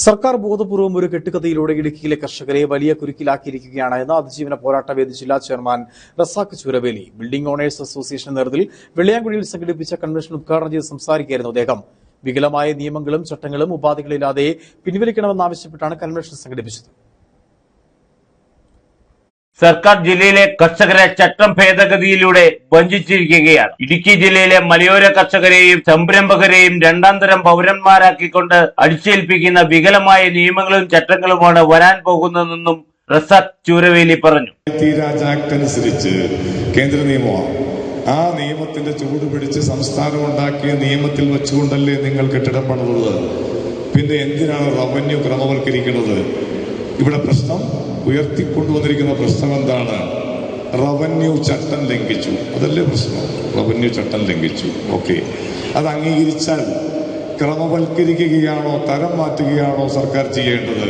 സർക്കാർ ബോധപൂർവം ഒരു കെട്ടുകഥയിലൂടെ ഇടുക്കിയിലെ കർഷകരെ വലിയ കുരുക്കിലാക്കിയിരിക്കുകയാണ് എന്ന് അതിജീവന പോരാട്ട വേദി ജില്ലാ chairman Razak Churaveli. Building owners association നേതൃത്വത്തിൽ വെള്ളിയാങ്കുഴിയിൽ സംഘടിപ്പിച്ച കൺവെൻഷൻ ഉദ്ഘാടനം ചെയ്ത് സംസാരിക്കുകയായിരുന്നു അദ്ദേഹം. വികലമായ നിയമങ്ങളും ചട്ടങ്ങളും ഉപാധികളില്ലാതെ പിൻവലിക്കണമെന്നാവശ്യപ്പെട്ടാണ് കൺവെൻഷൻ സംഘടിപ്പിച്ചത്. സർക്കാർ ജില്ലയിലെ കർഷകരെ ചട്ടം ഭേദഗതിയിലൂടെ വഞ്ചിച്ചിരിക്കുകയാണ്. ഇടുക്കി ജില്ലയിലെ മലയോര കർഷകരെയും സംരംഭകരെയും രണ്ടാം തരം പൗരന്മാരാക്കിക്കൊണ്ട് അടിച്ചേൽപ്പിക്കുന്ന വികലമായ നിയമങ്ങളും ചട്ടങ്ങളുമാണ് വരാൻ പോകുന്നതെന്നും റസാഖ് ചൂരവേലി പറഞ്ഞു. അനുസരിച്ച് കേന്ദ്ര നിയമമാണ്. ആ നിയമത്തിന്റെ ചൂട് പിടിച്ച് സംസ്ഥാനം ഉണ്ടാക്കിയ നിയമത്തിൽ വെച്ചുകൊണ്ടല്ലേ നിങ്ങൾ കെട്ടിടം പണിതത് പിന്നെ എന്തിനാണ് റവന്യൂ ക്രമവൽക്കരിക്കുന്നത്? ഇവിടെ പ്രശ്നം ഉയർത്തിക്കൊണ്ടുവന്നിരിക്കുന്ന പ്രശ്നം എന്താണ് റവന്യൂ ചട്ടം ലംഘിച്ചു. അതല്ലേ പ്രശ്നം? റവന്യൂ ചട്ടം ലംഘിച്ചു. ഓക്കെ അത് അംഗീകരിച്ചാൽ ക്രമവൽക്കരിക്കുകയാണോ തരം മാറ്റുകയാണോ സർക്കാർ ചെയ്യേണ്ടത്?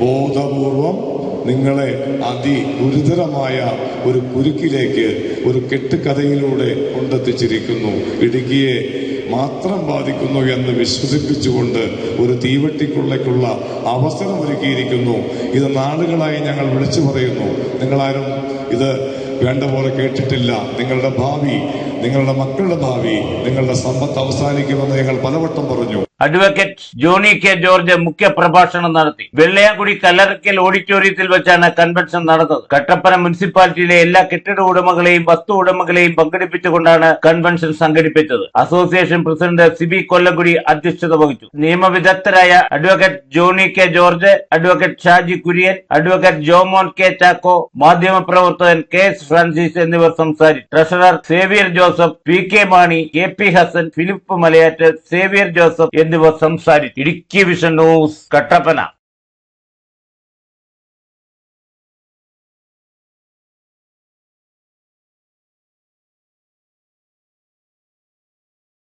ബോധപൂർവം നിങ്ങളെ അതി ഗുരുതരമായ ഒരു കുരുക്കിലേക്ക് ഒരു കെട്ടുകഥയിലൂടെ കൊണ്ടെത്തിച്ചിരിക്കുന്നു. ഇടുക്കിയെ മാത്രം ബാധിക്കുന്നു എന്ന് വിശ്വസിപ്പിച്ചുകൊണ്ട് ഒരു തീവട്ടിക്കുള്ളക്കുള്ള അവസരം ഒരുക്കിയിരിക്കുന്നു. ഇത് നാളുകളായി ഞങ്ങൾ വിളിച്ചു പറയുന്നു. നിങ്ങളാരും ഇത് വേണ്ട പോലെ കേട്ടിട്ടില്ല. നിങ്ങളുടെ ഭാവി നിങ്ങളുടെ മക്കളുടെ ഭാവി നിങ്ങളുടെ സമ്പത്ത് അവസാനിക്കുമെന്ന് ഞങ്ങൾ പലവട്ടം പറഞ്ഞു. അഡ്വക്കേറ്റ് ജോണി കെ ജോർജ് മുഖ്യ പ്രഭാഷണം നടത്തി. വെള്ളയാംകുടി കല്ലറക്കൽ ഓഡിറ്റോറിയത്തിൽ വെച്ചാണ് കൺവെൻഷൻ നടന്നത്. കട്ടപ്പന മുനിസിപ്പാലിറ്റിയിലെ എല്ലാ കെട്ടിട ഉടമകളെയും വസ്തു ഉടമകളെയും പങ്കെടുപ്പിച്ചുകൊണ്ടാണ് കൺവെൻഷൻ സംഘടിപ്പിച്ചത്. അസോസിയേഷൻ പ്രസിഡന്റ് സിബി കൊല്ലംകുടി അധ്യക്ഷത വഹിച്ചു. നിയമവിദഗ്ധരായ advocate Johny K George advocate Shaji Kurian advocate Jomon K Chacko മാധ്യമപ്രവർത്തകൻ കെ എസ് ഫ്രാൻസിസ് എന്നിവർ സംസാരിച്ചു. Treasurer Xavier Joseph P K Mani K P Hassan Philip Malayattu Xavier Joseph എന്നിവർ സംസാരിച്ചു. Idukki vision news Kattappana.